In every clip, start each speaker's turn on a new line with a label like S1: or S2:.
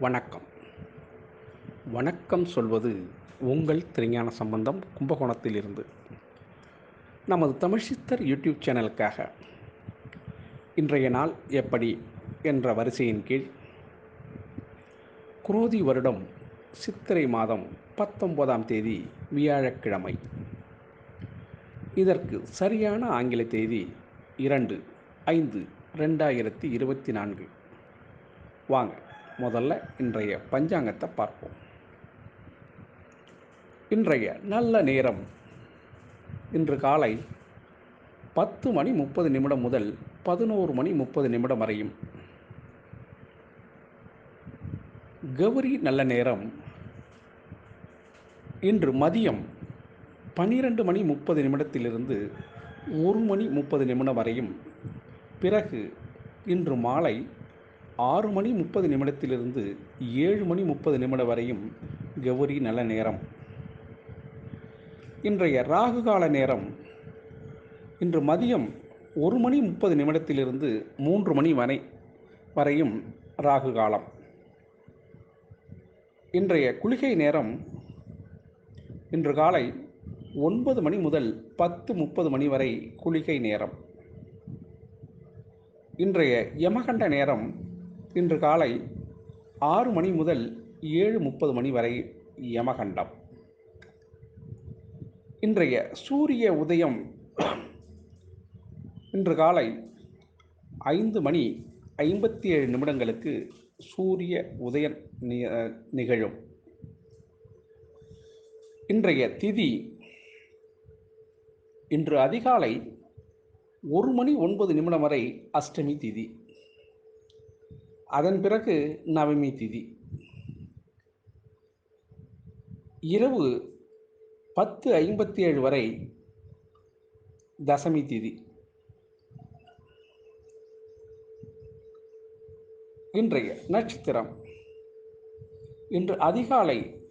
S1: வணக்கம். வணக்கம் சொல்வது உங்கள் திருஞான சம்பந்தம் கும்பகோணத்திலிருந்து. நமது தமிழ்சித்தர் யூடியூப் சேனலுக்காக. இன்றைய நாள் எப்படி என்ற வரிசையின் கீழ். குரோதி வருடம் சித்திரை மாதம் பத்தொன்பதாம் தேதி வியாழக்கிழமை. இதற்கு சரியான ஆங்கில தேதி இரண்டு ஐந்து ரெண்டாயிரத்தி இருபத்தி நான்கு. வாங்க. முதல்ல இன்றைய பஞ்சாங்கத்தை பார்ப்போம். இன்றைய நல்ல நேரம். இன்று காலை பத்து மணி முப்பது நிமிடம் முதல் பதினோரு மணி முப்பது நிமிடம் வரையும். கௌரி நல்ல நேரம். இன்று மதியம் பன்னிரண்டு மணி முப்பது நிமிடத்திலிருந்து ஒரு மணி முப்பது நிமிடம் வரையும். பிறகு இன்று மாலை ஆறு மணி முப்பது நிமிடத்திலிருந்து ஏழு மணி முப்பது நிமிடம் வரையும் கௌரி நல்ல நேரம். இன்றைய ராகு கால நேரம். இன்று மதியம் ஒரு மணி முப்பது நிமிடத்திலிருந்து மூன்று மணி வரை வரையும் ராகு காலம். இன்றைய குளிகை நேரம் இன்று காலை ஒன்பது மணி முதல் பத்து முப்பது மணி வரை குளிகை நேரம். இன்றைய யமகண்ட நேரம் இன்று காலை ஆறு மணி முதல் ஏழு முப்பது மணி வரை யமகண்டம். இன்றைய சூரிய உதயம் இன்று காலை ஐந்து மணி ஐம்பத்தி ஏழு நிமிடங்களுக்கு சூரிய உதயம் நிகழும். இன்றைய திதி இன்று அதிகாலை ஒரு மணி ஒன்பது நிமிடம் வரை அஷ்டமி திதி. அதன் பிறகு நவமி திதி. இரவு பத்து ஐம்பத்தி ஏழு வரை தசமி திதி. இன்றைய நட்சத்திரம். இன்று அதிகாலை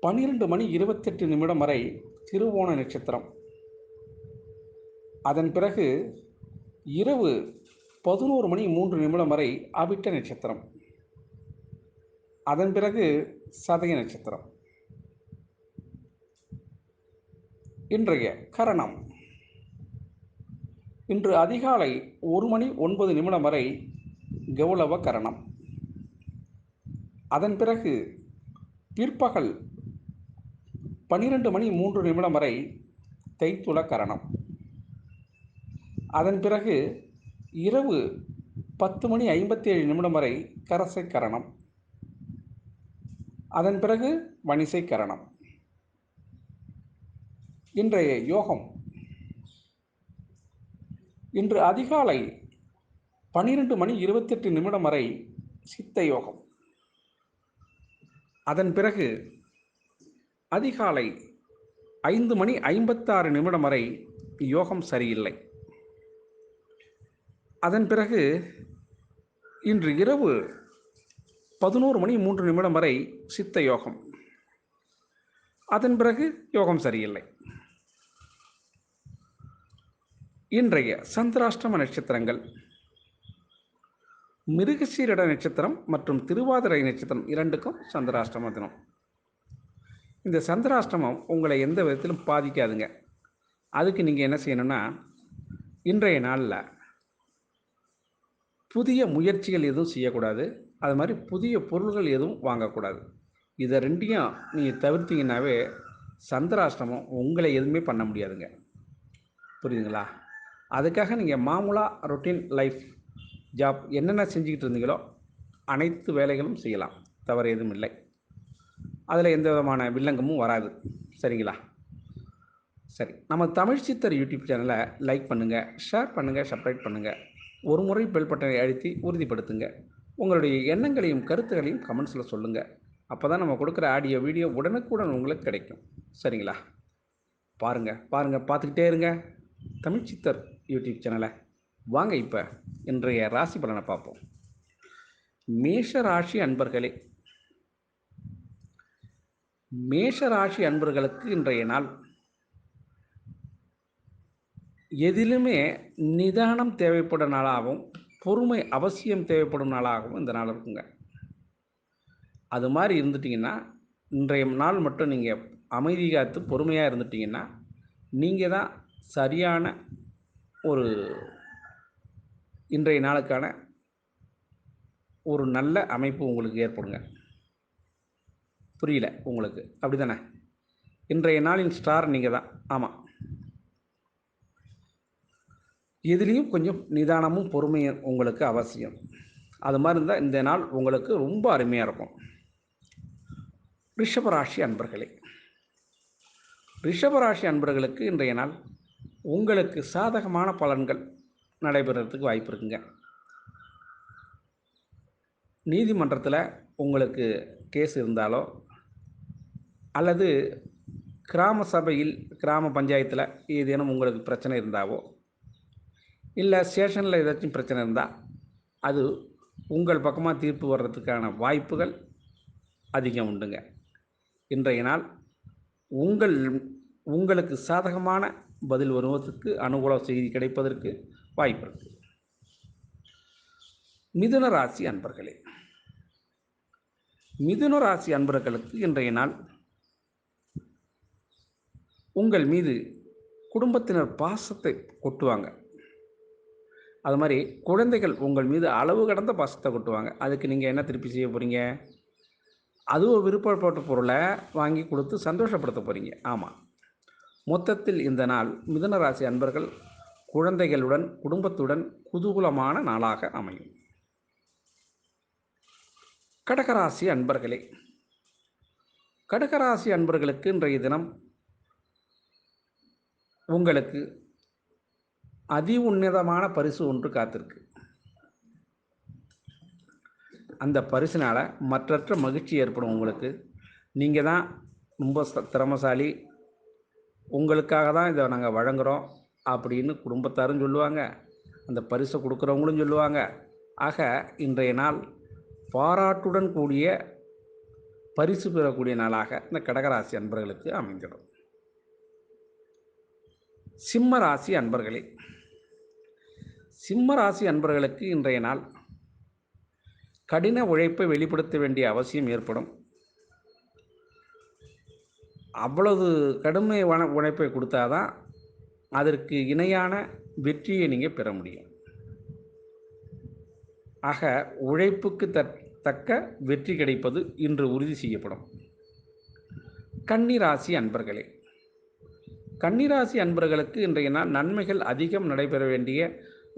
S1: பன்னிரண்டு மணி இருபத்தெட்டு நிமிடம் வரை திருவோண நட்சத்திரம். அதன் பிறகு இரவு பதினோரு மணி மூன்று நிமிடம் வரை அவிட்ட நட்சத்திரம். அதன் பிறகு சதய நட்சத்திரம். இன்றைய கரணம். இன்று அதிகாலை ஒரு மணி ஒன்பது நிமிடம் வரை கௌளவ கரணம். அதன் பிறகு பிற்பகல் பன்னிரெண்டு மணி மூன்று நிமிடம் வரை தைத்துள கரணம். அதன் பிறகு இரவு பத்து மணி ஐம்பத்தி ஏழு நிமிடம் வரை கரசை கரணம். அதன் பிறகு வணிசை கரணம். இன்றைய யோகம். இன்று அதிகாலை பன்னிரெண்டு மணி இருபத்தெட்டு நிமிடம் வரை சித்த யோகம். அதன் பிறகு அதிகாலை ஐந்து மணி ஐம்பத்தாறு நிமிடம் வரை யோகம் சரியில்லை. அதன் பிறகு இன்று இரவு பதினோரு மணி மூன்று நிமிடம் வரை சித்த யோகம். அதன் பிறகு யோகம் சரியில்லை. இன்றைய சந்திராஷ்டிரம நட்சத்திரங்கள் மிருகசீரட நட்சத்திரம் மற்றும் திருவாதிரை நட்சத்திரம் இரண்டுக்கும் சந்திராஷ்டம தினம். இந்த சந்திராஷ்டிரமம் உங்களை எந்த விதத்திலும் பாதிக்காதுங்க. அதுக்கு நீங்கள் என்ன செய்யணும்னா இன்றைய நாளில் புதிய முயற்சிகள் எதுவும் செய்யக்கூடாது. அது மாதிரி புதிய பொருள்கள் எதுவும் வாங்கக்கூடாது. இதை ரெண்டையும் நீங்கள் தவிர்த்தீங்கன்னாவே சந்திராஷ்டமம் உங்களை எதுவுமே பண்ண முடியாதுங்க. புரியுதுங்களா? அதுக்காக நீங்கள் மாமூலாக ரொட்டீன் லைஃப் ஜாப் என்னென்ன செஞ்சுக்கிட்டு இருந்தீங்களோ அனைத்து வேலைகளும் செய்யலாம். தவறு எதுவும் இல்லை. அதில் எந்த விதமான வில்லங்கமும் வராது. சரிங்களா? சரி. நம்ம தமிழ் சித்தர் யூடியூப் சேனலை லைக் பண்ணுங்கள் ஷேர் பண்ணுங்கள் சப்ரைட் பண்ணுங்கள் ஒரு முறை பெல் பட்டனை அழுத்தி உறுதிப்படுத்துங்க. உங்களுடைய எண்ணங்களையும் கருத்துகளையும் கமெண்ட்ஸில் சொல்லுங்கள் அப்போ தான் நம்ம கொடுக்குற ஆடியோ வீடியோ உடனுக்குடன் உங்களுக்கு கிடைக்கும். சரிங்களா? பாருங்கள் பாருங்கள் பார்த்துக்கிட்டே இருங்க. தமிழ் சித்தர் யூடியூப் சேனலை. வாங்க இப்போ இன்றைய ராசி பலனை பார்ப்போம். மேஷ ராசி அன்பர்களே மேஷ ராசி அன்பர்களுக்கு இன்றைய நாள் எதிலுமே நிதானம் தேவைப்படும் நாளாகவும் பொறுமை அவசியம் தேவைப்படும் நாளாகவும் இந்த நாள் இருக்குங்க. அது மாதிரி இருந்துட்டிங்கன்னா இன்றைய நாள் மட்டும் நீங்கள் அமைதி காத்து பொறுமையாக இருந்துட்டிங்கன்னா நீங்கள் தான் சரியான ஒரு இன்றைய நாளுக்கான ஒரு நல்ல அமைப்பு உங்களுக்கு ஏற்படுங்க. புரியல உங்களுக்கு. அப்படி தானே இன்றைய நாளின் ஸ்டார் நீங்கள் தான். ஆமாம் எதுலேயும் கொஞ்சம் நிதானமும் பொறுமையும் உங்களுக்கு அவசியம். அது மாதிரி இருந்தால் இந்த நாள் உங்களுக்கு ரொம்ப அருமையாக இருக்கும். ரிஷபராசி அன்பர்களே ரிஷபராசி அன்பர்களுக்கு இன்றைய நாள் உங்களுக்கு சாதகமான பலன்கள் நடைபெறத்துக்கு வாய்ப்பு இருக்குங்க. நீதிமன்றத்தில் உங்களுக்கு கேஸ் இருந்தாலோ அல்லது கிராம சபையில் கிராம பஞ்சாயத்தில் ஏதேனும் உங்களுக்கு பிரச்சனை இருந்தாவோ இல்லை ஸ்டேஷனில் ஏதாச்சும் பிரச்சனை இருந்தால் அது உங்கள் பக்கமாக தீர்ப்பு வர்றதுக்கான வாய்ப்புகள் அதிகம் உண்டுங்க. இன்றைய நாள் உங்கள் உங்களுக்கு சாதகமான பதில் வருவதற்கு அனுகூல செய்தி கிடைப்பதற்கு வாய்ப்பு இருக்கு. மிதுன ராசி அன்பர்களே மிதுன ராசி அன்பர்களுக்கு இன்றைய நாள் உங்கள் மீது குடும்பத்தினர் பாசத்தை கொட்டுவாங்க. அது மாதிரி குழந்தைகள் உங்கள் மீது அளவு கடந்த பாசத்தை கொட்டுவாங்க. அதுக்கு நீங்கள் என்ன திருப்பி செய்ய போகிறீங்க அதுவும் விருப்பப்பட்ட பொருளை வாங்கி கொடுத்து சந்தோஷப்படுத்த போகிறீங்க ஆமாம் மொத்தத்தில் இந்த நாள் மிதனராசி அன்பர்கள் குழந்தைகளுடன் குடும்பத்துடன் குதூகலமான நாளாக அமையும். கடகராசி அன்பர்களே கடகராசி அன்பர்களுக்கு இன்றைய தினம் உங்களுக்கு அதி உன்னதமான பரிசு ஒன்று காத்திருக்கு. அந்த பரிசினால் மற்றற்ற மகிழ்ச்சி ஏற்படும் உங்களுக்கு. நீங்கள் தான் ரொம்ப திறமசாலி. உங்களுக்காக தான் இதை நாங்கள் வழங்குகிறோம் அப்படின்னு குடும்பத்தாரும் சொல்லுவாங்க. அந்த பரிசை கொடுக்குறவங்களும் சொல்லுவாங்க. ஆக இன்றைய நாள் பாராட்டுடன் கூடிய பரிசு பெறக்கூடிய நாளாக இந்த கடகராசி அன்பர்களுக்கு அமைந்திடும். சிம்ம ராசி அன்பர்களே சிம்ம ராசி அன்பர்களுக்கு இன்றைய நாள் கடின உழைப்பை வெளிப்படுத்த வேண்டிய அவசியம் ஏற்படும். அவ்வளவு கடுமையான உழைப்பை கொடுத்தாதான் அதற்கு இணையான வெற்றியை நீங்கள் பெற முடியும். ஆக உழைப்புக்கு தக் தக்க வெற்றி கிடைப்பது இன்று உறுதி செய்யப்படும். கன்னிராசி அன்பர்களே கன்னிராசி அன்பர்களுக்கு இன்றைய நாள் நன்மைகள் அதிகம் நடைபெற வேண்டிய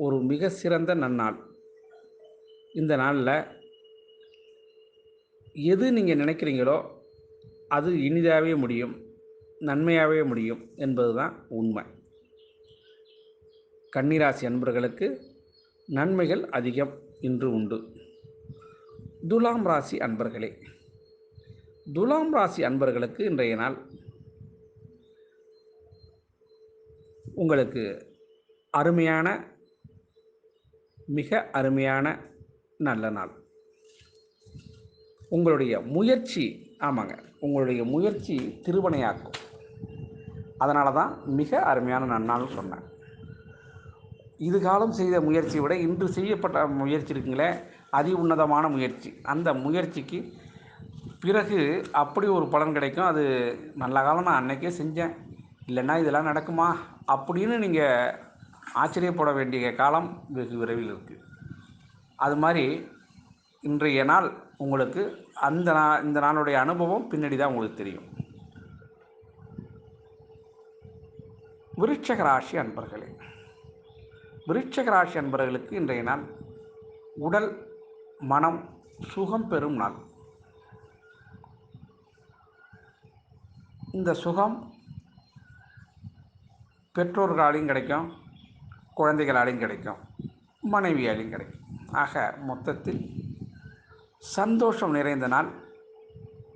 S1: ஒரு மிக சிறந்த நன்னாள். இந்த நாளில் எது நீங்கள் நினைக்கிறீங்களோ அது இனிதாகவே முடியும் நன்மையாகவே முடியும் என்பது தான் உண்மை. கன்னிராசி அன்பர்களுக்கு நன்மைகள் அதிகம் இன்று உண்டு. துலாம் ராசி அன்பர்களே துலாம் ராசி அன்பர்களுக்கு இன்றைய நாள் உங்களுக்கு அருமையான மிக அருமையான நல்ல நாள். உங்களுடைய முயற்சி ஆமாங்க உங்களுடைய முயற்சி திருவனையாக்கும் அதனால தான் மிக அருமையான நன்னாள் சொன்னேன். இது காலம் செய்த முயற்சியை விட இன்று செய்யப்பட்ட முயற்சி இருக்குங்களே அதி உன்னதமான முயற்சி. அந்த முயற்சிக்கு பிறகு அப்படி ஒரு பலன் கிடைக்கும். அது நல்ல காலம் நான் அன்னைக்கே செஞ்சேன். இல்லைன்னா இதெல்லாம் நடக்குமா? அப்படின்னு நீங்கள் ஆச்சரியப்பட வேண்டிய காலம் வெகு விரைவில் இருக்குது அது மாதிரி இன்றைய நாள் உங்களுக்கு அந்த நா இந்த நாளுடைய அனுபவம் பின்னாடி தான் உங்களுக்கு தெரியும். விருட்சக ராசி அன்பர்களே விருட்சக ராசி அன்பர்களுக்கு இன்றைய நாள் உடல் மனம் சுகம் பெறும் நாள். இந்த சுகம் பெற்றோர்களாலையும் கிடைக்கும் குழந்தைகளாலையும் கிடைக்கும் மனைவியாலையும் கிடைக்கும். ஆக மொத்தத்தில் சந்தோஷம் நிறைந்த நாள்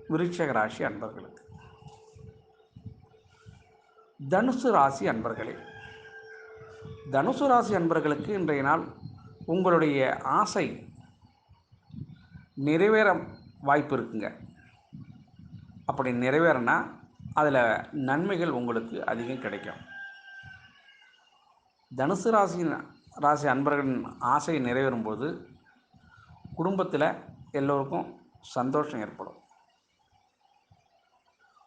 S1: விருட்சக ராசி அன்பர்களுக்கு தனுசு ராசி அன்பர்களே. தனுசு ராசி அன்பர்களுக்கு இன்றைய நாள் உங்களுடைய ஆசை நிறைவேற வாய்ப்பு இருக்குங்க. அப்படி நிறைவேறினா அதில் நன்மைகள் உங்களுக்கு அதிகம் கிடைக்கும். தனுசு ராசியின் ராசி அன்பர்களின் ஆசை நிறைவேறும்போது குடும்பத்தில் எல்லோருக்கும் சந்தோஷம் ஏற்படும்.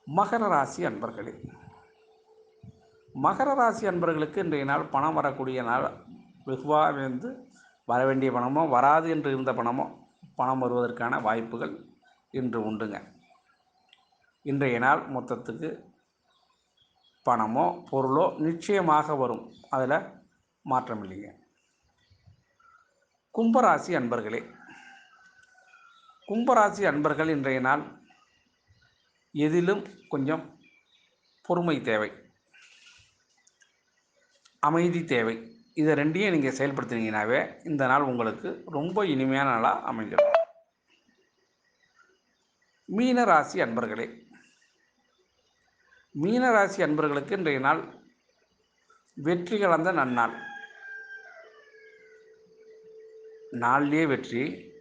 S1: மகர ராசி அன்பர்களே மகர ராசி அன்பர்களுக்கு இன்றைய நாள் பணம் வரக்கூடிய நாள். வெகுவாக வந்து வர வேண்டிய பணமோ வராது என்று இருந்த பணமோ பணம் வருவதற்கான வாய்ப்புகள் இன்று உண்டுங்க. இன்றைய நாள் மொத்தத்துக்கு பணமோ பொருளோ நிச்சயமாக வரும். அதில் மாற்றம் இல்லைங்க. கும்பராசி அன்பர்களே கும்பராசி அன்பர்கள் இன்றைய நாள் எதிலும் கொஞ்சம் பொறுமை தேவை. அமைதி தேவை. இதை ரெண்டையும் நீங்கள் செயல்படுத்தினீங்கனாவே இந்த நாள் உங்களுக்கு ரொம்ப இனிமையான நாளாக அமைஞ்சிடும். மீன ராசி அன்பர்களே மீனராசி அன்பர்களுக்கு இன்றைய நாள் வெற்றி கலந்த நன்னாள். நாள்லேயே வெற்றி.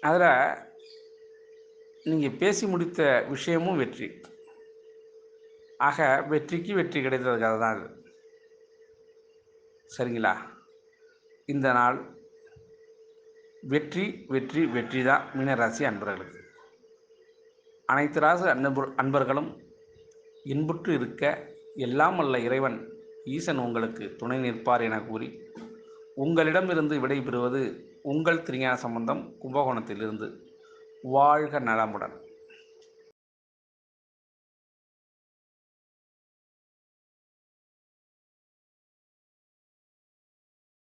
S1: அதில் நீங்கள் பேசி முடித்த விஷயமும் வெற்றி. ஆக வெற்றிக்கு வெற்றி கிடைத்ததுக்காக தான் அது. சரிங்களா? இந்த நாள் வெற்றி வெற்றி வெற்றி தான் மீனராசி அன்பர்களுக்கு. அனைத்து ராசி அன்பர் அன்பர்களும் இன்புற்று இருக்க எல்லாம் அல்ல இறைவன் ஈசன் உங்களுக்கு துணை நிற்பார் என கூறி உங்களிடமிருந்து விடைபெறுவது உங்கள் திருஞான சம்பந்தம் கும்பகோணத்திலிருந்து. வாழ்க நலமுடன்.